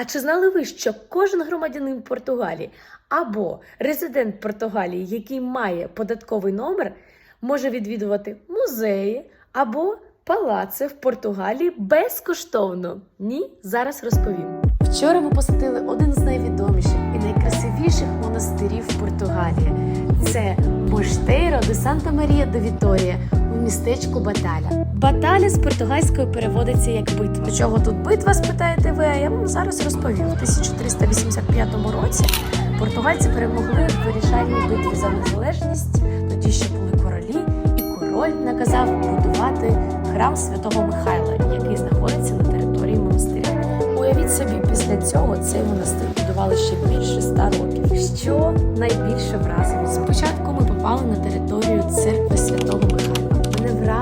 А чи знали ви, що кожен громадянин Португалії або резидент Португалії, який має податковий номер, може відвідувати музеї або палаци в Португалії безкоштовно? Ні, зараз розповім. Вчора ми посетили один з найвідоміших і найкрасивіших монастирів Португалії. Це Моштейро де Санта Марія де Віторія містечку Баталя. Баталя з португальської переводиться як битва. До чого тут битва, спитаєте ви? А я вам зараз розповім. У 1385 році португальці перемогли в вирішальній битві за незалежність. Тоді ще були королі, і король наказав будувати храм святого Михайла, який знаходиться на території монастиря. Уявіть собі, після цього цей монастир будували ще більше ста років. Що найбільше вразило? Спочатку ми попали на територію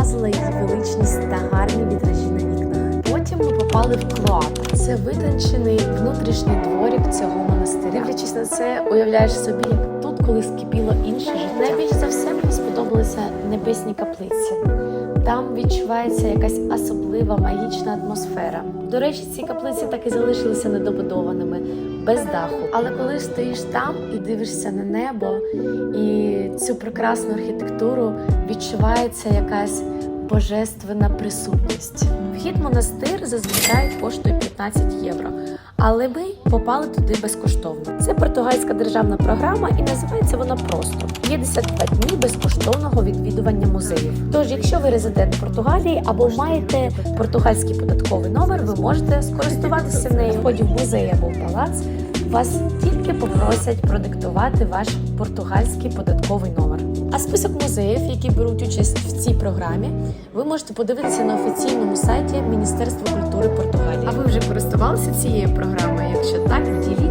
вразила її величність та гарні вітражі на вікнах. Потім ми попали в Клоак. Це витончений внутрішній дворик цього монастиря. Дивлячись на це, уявляєш собі, як тут колись кипіло інше життя. Найбільш за все мені сподобалися небесні каплиці. Там відчувається якась особлива магічна атмосфера. До речі, ці каплиці так і залишилися недобудованими, без даху. Але коли стоїш там і дивишся на небо і цю прекрасну архітектуру, відчувається якась божественна присутність. Вхід монастир зазвичай коштує 15 євро. Але ми попали туди безкоштовно. Це португальська державна програма і називається вона просто 52 дні безкоштовного відвідування музеїв. Тож, якщо ви резидент Португалії або маєте португальський податковий номер, ви можете скористуватися нею. В ході в музей або в палац вас тільки попросять продиктувати ваш португальський податковий номер. А список музеїв, які беруть участь в цій програмі, ви можете подивитися на офіційному сайті Міністерства культури Португалії. А ви вже користувалися цією програмою? Якщо так, діліться.